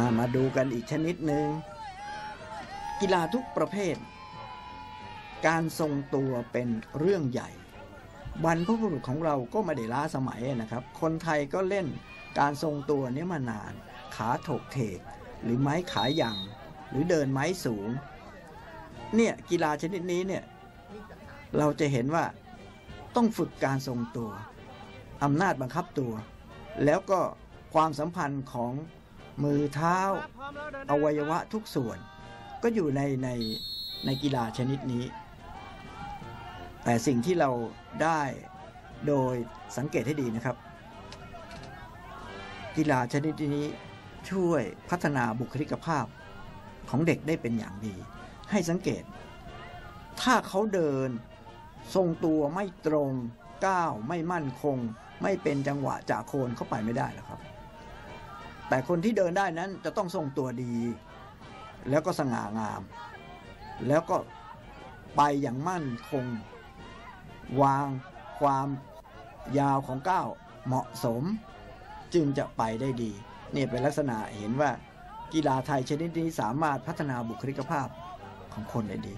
ามาดูกันอีกชนิดหนึ่ง กีฬาทุกประเภท การทรงตัวเป็นเรื่องใหญ่ บรรพบุรุษของเราก็ไม่ได้ล้าสมัยนะครับ คนไทยก็เล่นการทรงตัวนี้มานาน ขาถกเถก หรือไม้ขายังหรือเดินไม้สูง เนี่ยกีฬาชนิดนี้เนี่ยเราจะเห็นว่าต้องฝึกการทรงตัวอำนาจบังคับตัว แล้วก็ความสัมพันธ์ของ มือเท้า อวัยวะทุกส่วน ก็อยู่ในในในกีฬาชนิดนี้ แต่สิ่งที่เราได้โดยสังเกตให้ดีนะครับ กีฬาชนิดนี้ช่วยพัฒนาบุคลิกภาพของเด็กได้เป็นอย่างดี ให้สังเกต ถ้าเขาเดิน ทรงตัวไม่ตรงก้าวไม่มั่นคง ไม่เป็นจังหวะจากโคนเข้าไปไม่ได้หรอกครับ แต่คนที่เดินได้นั้นจะต้องทรงตัวดี แล้วก็สง่างาม แล้วก็ไปอย่างมั่นคง วางความยาวของก้าวเหมาะสม จึงจะไปได้ดีเนี่ยเป็นลักษณะเห็นว่ากีฬาไทยชนิดนี้สามารถพัฒนาบุคลิกภาพของคนได้ดี